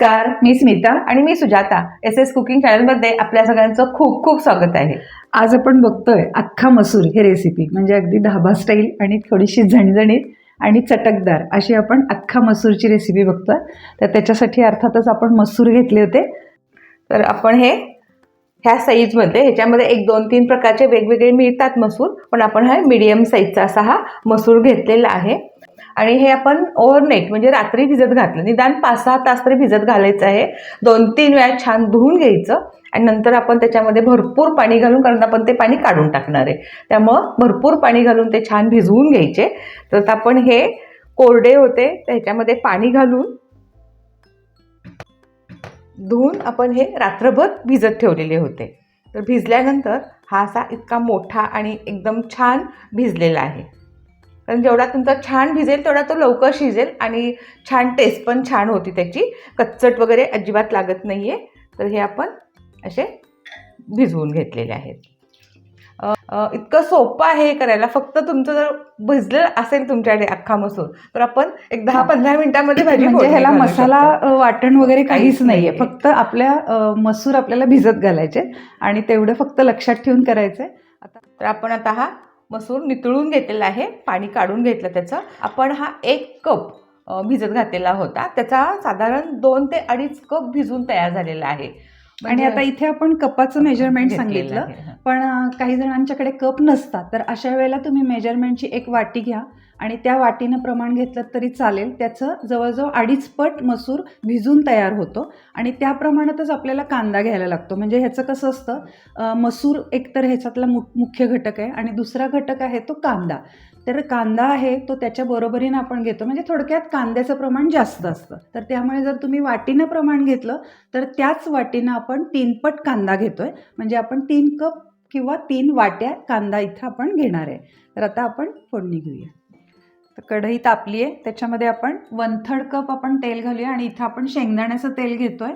नमस्कार मी स्मिता आणि मी सुजाता एस एस कुकिंग चॅनलमध्ये आपल्या सगळ्यांचं खूप खूप स्वागत आहे. आज आपण बघतोय अख्खा मसूर ही रेसिपी म्हणजे अगदी धाबा स्टाईल आणि थोडीशी झणझणीत आणि चटकदार अशी आपण अख्खा मसूरची रेसिपी बघतोय. तर त्याच्यासाठी अर्थातच आपण मसूर घेतले होते. तर आपण हे ह्या साईजमध्ये ह्याच्यामध्ये एक दोन तीन प्रकारचे वेगवेगळे मिळतात मसूर पण आपण हा मीडियम साईजचा असा हा मसूर घेतलेला आहे. आणि हे आपण ओव्हरनाईट म्हणजे रात्री भिजत घातलं. निदान पाच सहा तास तरी भिजत घालायचं आहे. दोन तीन वेळा छान धुवून घ्यायचं आणि नंतर आपण त्याच्यामध्ये भरपूर पाणी घालून कारण आपण ते पाणी काढून टाकणार आहे. त्यामुळं भरपूर पाणी घालून ते छान भिजवून घ्यायचे. तर आपण हे कोरडे होते त्याच्यामध्ये पाणी घालून धुवून आपण हे रात्रभर भिजत ठेवलेले होते. तर भिजल्यानंतर हा असा इतका मोठा आणि एकदम छान भिजलेला आहे. कारण जेवढा तुमचा छान भिजेल तेवढा तो लवकर शिजेल आणि छान टेस्ट पण छान होती त्याची. कच्चट वगैरे अजिबात लागत नाही आहे तर हे आपण असे भिजवून घेतलेले आहेत. इतकं सोपं आहे हे करायला. फक्त तुमचं जर भिजलं असेल तुमच्याकडे अख्खा मसूर तर आपण एक दहा पंधरा मिनिटामध्ये भाजी म्हणजे ह्याला मसाला वाटण वगैरे काहीच नाहीये. नाहीये. फक्त आपल्या मसूर आपल्याला भिजत घालायचे. आणि तेवढं फक्त लक्षात ठेवून करायचंय. तर आपण आता हा मसूर नितळून घेतलेला आहे पाणी काढून घेतलं त्याचं. आपण हा एक कप भिजत घातलेला होता. त्याचा साधारण दोन ते अडीच कप भिजून तयार झालेला आहे. आणि म्हणजे आता इथे आपण कपाचं मेजरमेंट सांगितलं. पण काही जणांच्याकडे कप नसतात. तर अशा वेळेला तुम्ही मेजरमेंटची एक वाटी घ्या. आणि त्या वाटीनं प्रमाण घेतलं तरी चालेल. त्याचं जवळजवळ अडीच पट मसूर भिजून तयार होतो. आणि त्या प्रमाणातच आपल्याला कांदा घ्यायला लागतो. म्हणजे ह्याचं कसं असतं मसूर एकतर ह्याच्यातला मु मुख्य घटक आहे आणि दुसरा घटक आहे तो कांदा. तर कांदा आहे तो त्याच्या बरोबरीनं आपण घेतो. म्हणजे थोडक्यात कांद्याचं प्रमाण जास्त असतं. तर त्यामुळे जर तुम्ही वाटीनं प्रमाण घेतलं तर त्याच वाटीनं आपण तीनपट कांदा कांदा घेतोय. म्हणजे आपण तीन कप किंवा तीन वाट्या कांदा इथं आपण घेणार आहे. तर आता आपण फोडणी घेऊया. कढई तापली आहे त्याच्यामध्ये आपण वन थर्ड कप आपण तेल घालूया आणि इथं आपण शेंगदाण्याचं तेल घेतोय.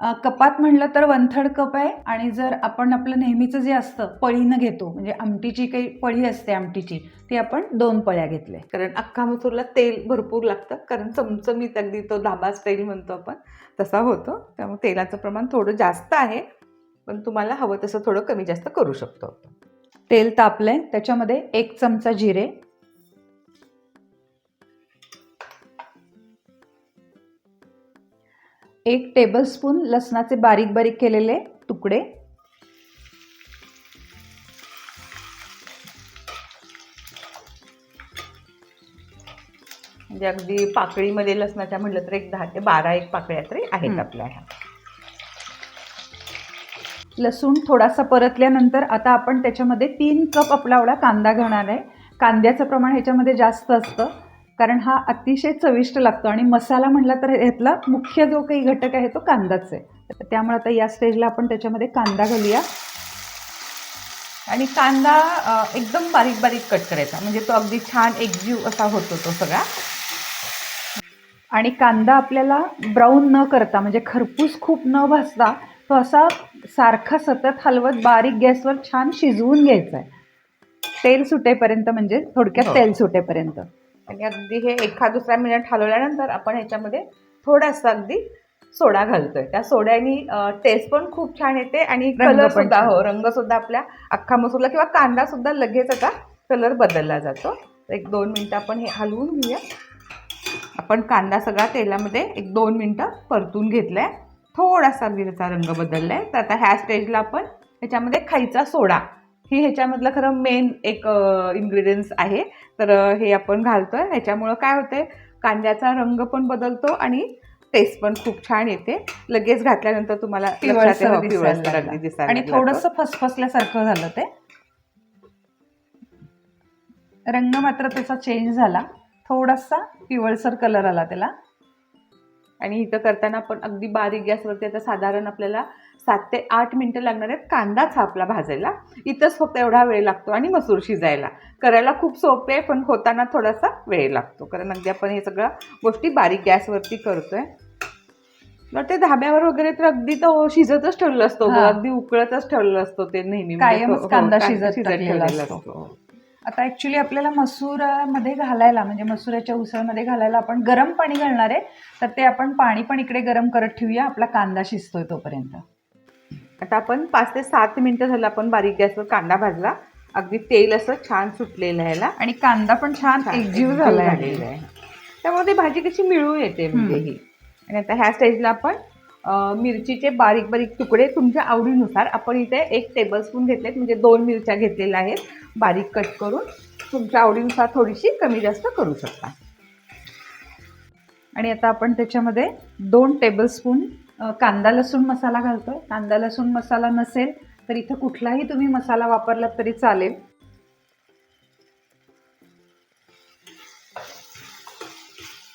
अं, कपात म्हणलं तर वन थर्ड कप आहे आणि जर आपण आपलं नेहमीचं जे असतं पळीनं घेतो म्हणजे आमटीची काही पळी असते आमटीची ती आपण दोन पळ्या घेतल्या. कारण अख्खा मसूरला तेल भरपूर लागतं कारण चमचमीत अगदी तो धाबा स्टाईल म्हणतो आपण तसा होतो. त्यामुळे तेलाचं प्रमाण थोडं जास्त आहे पण तुम्हाला हवं तसं थोडं कमी जास्त करू शकतो. तेल तापलंय त्याच्यामध्ये एक चमचा जिरे एक टेबलस्पून लसणाचे बारीक बारीक केलेले तुकडे. म्हणजे अगदी पाकळीमध्ये लसणाच्या म्हटलं तर एक दहा ते बारा एक पाकळ्या तरी आहेत. आपल्या ह्या. लसूण थोडासा परतल्यानंतर आता आपण त्याच्यामध्ये तीन कप आपला एवढा कांदा घेणार आहे. कांद्याचं प्रमाण ह्याच्यामध्ये जास्त असतं. कारण हा अतिशय चविष्ट लागतो. आणि मसाला म्हटला तर ह्यातला मुख्य जो काही घटक आहे तो कांदाच आहे. त्यामुळे आता या स्टेजला आपण त्याच्यामध्ये कांदा घालूया. आणि कांदा एकदम बारीक बारीक कट करायचा. म्हणजे तो अगदी छान एकजीव असा होतो तो सगळा. आणि कांदा आपल्याला ब्राऊन न करता म्हणजे खरपूस खूप न भाजता तो असा सारखा सतत हलवत बारीक गॅसवर छान शिजवून घ्यायचा आहे. तेल सुटेपर्यंत म्हणजे थोडक्यात हो. तेल सुटेपर्यंत. आणि अगदी हे एखा दुसरा मिनिट हलवल्यानंतर आपण ह्याच्यामध्ये थोडासा अगदी सोडा घालतोय. त्या सोड्यानी टेस्ट पण खूप छान येते आणि कलर सुद्धा. हो रंग सुद्धा आपल्या अख्खा मसूरला किंवा कांदा सुद्धा लगेच आता कलर बदलला जातो. एक दोन मिनटं आपण हे हलवून घेऊया. आपण कांदा सगळा तेलामध्ये एक दोन मिनटं परतून घेतलाय. थोडासा अगदी त्याचा रंग बदललाय. तर आता ह्या स्टेजला आपण ह्याच्यामध्ये खायचा सोडा. ही ह्याच्यामधलं खरं मेन एक इन्ग्रेडियंट्स आहे. तर हे आपण घालतोय. ह्याच्यामुळं काय होतंय? कांद्याचा रंग पण बदलतो आणि टेस्ट पण खूप छान येते. लगेच घातल्यानंतर तुम्हाला दिसायला आणि. थोडंसं फसफसल्यासारखं झालं ते. रंग मात्र त्याचा चेंज झाला. थोडासा पिवळसर कलर आला त्याला. आणि इथं करताना आपण अगदी बारीक गॅसवरती आता साधारण आपल्याला सात ते आठ मिनटं लागणार आहेत. कांदाच आपला भाजायला. इथंच फक्त एवढा वेळ लागतो आणि मसूर शिजायला. करायला खूप सोपे आहे पण होताना थोडासा वेळ लागतो. कारण अगदी आपण हे सगळं गोष्टी बारीक गॅसवरती करतोय. मग ते धाब्यावर वगैरे तर अगदी तो शिजतच ठेवलेला असतो. अगदी उकळतच ठेवलेलं असतो ते नेहमी. म्हणजे हो, कांदा शिजत ठेवलेला असतो. असतो. आता ॲक्च्युली आपल्याला मसूरामध्ये घालायला म्हणजे मसुराच्या उसळमध्ये घालायला आपण गरम पाणी घालणार आहे. तर ते आपण पाणी पण इकडे गरम करत ठेवूया. आपला कांदा शिजतोय तोपर्यंत. आता आपण पाच ते सात मिनिटं झालं आपण बारीक गॅसवर कांदा भाजला. अगदी तेल असं छान सुटलेलं आहे याला आणि कांदा पण छान एकजीव झालेला आहे. त्यामुळे ती भाजी कशी मिळून येते म्हणजे. ही आणि आता ह्या स्टेजला आपण मिरचीचे बारीक बारीक तुकडे तुमच्या आवडीनुसार आपण इथे एक टेबलस्पून घेतलेत म्हणजे दोन मिरच्या घेतलेल्या आहेत बारीक कट करून. तुमच्या आवडीनुसार थोडीशी कमी जास्त करू शकता. आणि आता आपण त्याच्यामध्ये दोन टेबलस्पून कांदा लसूण मसाला घालतोय. कांदा लसूण मसाला नसेल तर इथं कुठलाही तुम्ही मसाला वापरलात तरी चालेल.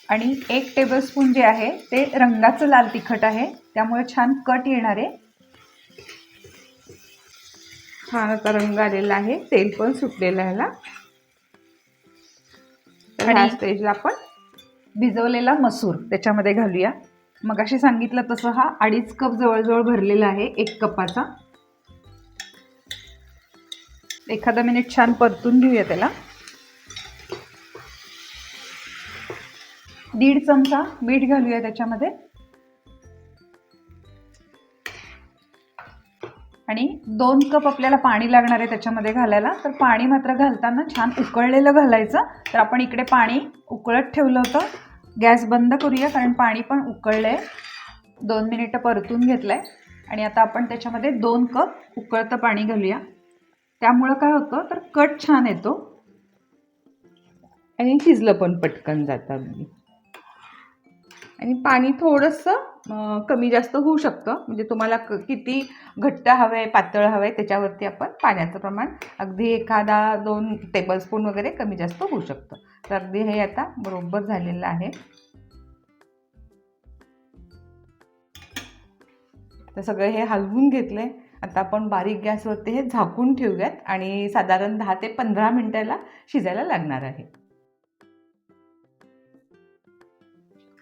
आणि एक टेबलस्पून जे आहे ते रंगाचं लाल तिखट आहे. त्यामुळे छान कट येणार आहे. छान आता रंग आलेला आहे. तेल पण सुटलेलं आहे ह्याला आणि- स्टेजला आपण भिजवलेला मसूर त्याच्यामध्ये घालूया. मग अशी सांगितलं तसं हा अडीच कप जवळजवळ भरलेला आहे एक कपाचा. एखादा मिनिट छान परतून घेऊया त्याला. दीड चमचा मीठ घालूया त्याच्यामध्ये. आणि दोन कप आपल्याला पाणी लागणार आहे त्याच्यामध्ये घालायला. तर पाणी मात्र घालताना छान उकळलेलं घालायचं. तर आपण इकडे पाणी उकळत ठेवलं होतं. गॅस बंद करूया कारण पाणी पण उकळलं आहे दोन मिनिटं परतून घेतलं आहे आणि आता आपण त्याच्यामध्ये दोन कप उकळतं पाणी घालूया. त्यामुळं काय होतं तर कट छान येतो. आणि शिजलं पण पटकन जातं आणि पाणी थोडंसं कमी जास्त होऊ शकतं. म्हणजे तुम्हाला क किती घट्ट हवं आहे पातळ हवं आहे त्याच्यावरती आपण पाण्याचं प्रमाण अगदी एखादा दोन टेबलस्पून वगैरे कमी जास्त होऊ शकतं. तर अगदी हे आता बरोबर झालेलं आहे. तर सगळं हे हलवून घेतलं आहे आता आपण बारीक गॅसवरती हे झाकून ठेवूयात आणि साधारण दहा ते पंधरा मिनटाला शिजायला लागणार आहे.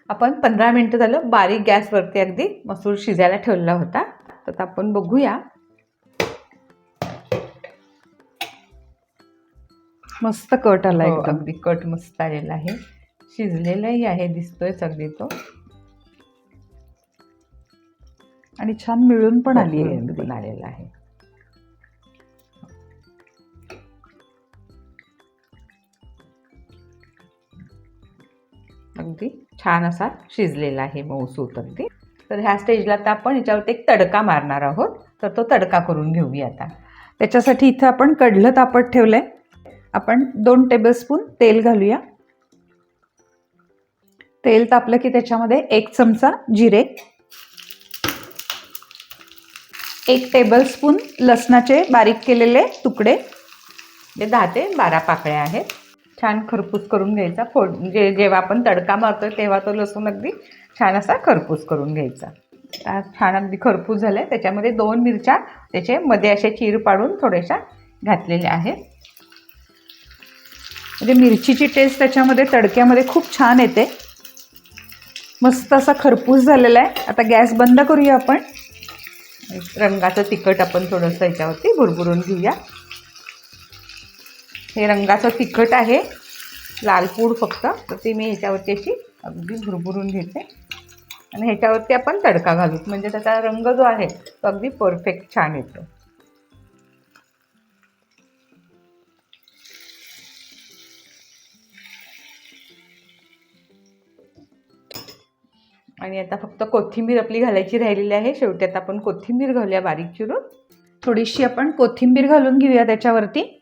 आपण पंधरा मिनटं झालं बारीक गॅसवरती अगदी मसूर शिजायला ठेवलेला होता. तर आता आपण बघूया. मस्त कट आला हो, एकदम. अगदी कट मस्त आलेला आहे. शिजलेलाही आहे दिसतोयच अगदी तो. आणि छान मिळून पण आली आहे आलेला आहे. छान असा शिजलेला आहे मऊसूत अगदी. तर ह्या स्टेजला आता आपण याच्यावरती एक तडका मारणार आहोत. तर तो तडका करून घेऊया आता. त्याच्यासाठी इथं आपण कढलं तापत आहे आपण दोन टेबलस्पून तेल घालूया. तेल तापलं की त्याच्यामध्ये एक चमचा जिरे एक टेबलस्पून लसणाचे बारीक केलेले तुकडे म्हणजे दहा ते बारा पाकळ्या आहेत. छान खरपूस करून घ्यायचा. फोड म्हणजे जेव्हा आपण तडका मारतोय तेव्हा तो लसूण अगदी छान असा खरपूस करून घ्यायचा. छान अगदी खरपूस झालं आहे त्याच्यामध्ये दोन मिरच्या त्याचे मध्ये असे चीर पाडून थोड्याशा घातलेल्या आहेत. म्हणजे मिरचीची टेस्ट त्याच्यामध्ये तडक्यामध्ये खूप छान येते. मस्त असा खरपूस झालेला आहे. आता गॅस बंद करूया आपण. रंगाचं तिखट आपण थोडंसं याच्यावरती भुरभुरून घेऊया. हे रंगाचं तिखट आहे. लाल पूड फक्त. तर ती मी ह्याच्यावरती अशी अगदी भुरभुरून घेते. आणि ह्याच्यावरती आपण तडका घालू. म्हणजे त्याचा रंग जो आहे तो अगदी परफेक्ट छान येतो. आणि आता फक्त कोथिंबीर आपली घालायची राहिलेली आहे. शेवटी आता आपण कोथिंबीर घालूया बारीक चिरून. थोडीशी आपण कोथिंबीर घालून घेऊया त्याच्यावरती.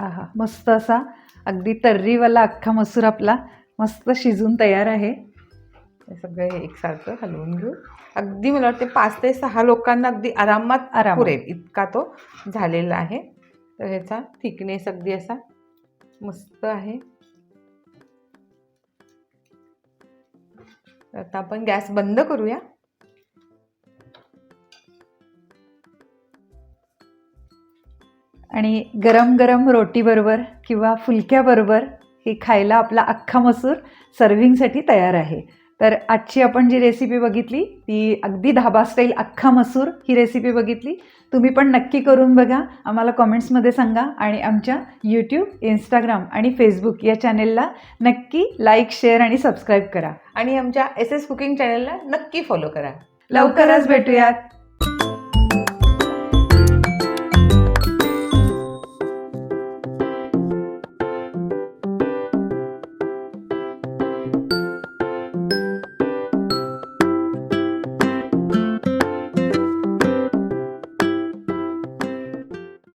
आहा मस्त असा. अगदी तर्रीवाला अख्खा मसूर आपला. मस्त शिजून तयार आहे. हे सगळं हे एकसारखं हलवून घेऊ. अगदी मला वाटते पाच ते सहा लोकांना अगदी आरामात आरामात. पुरेल. इतका तो झालेला आहे. तर ह्याचा थिकनेस अगदी असा मस्त आहे. आता आपण गॅस बंद करूया. आणि गरम गरम रोटीबरोबर किंवा फुलक्याबरोबर हे खायला आपला अख्खा मसूर सर्विंगसाठी तयार आहे. तर आजची आपण जी रेसिपी बघितली ती अगदी धाबा स्टाईल अख्खा मसूर ही रेसिपी बघितली. तुम्ही पण नक्की करून बघा. आम्हाला कॉमेंट्समध्ये सांगा आणि आमच्या यूट्यूब इंस्टाग्राम आणि फेसबुक या चॅनेलला नक्की लाईक शेअर आणि सबस्क्राईब करा. आणि आमच्या एस एस कुकिंग चॅनलला नक्की फॉलो करा. लवकरच भेटूयात.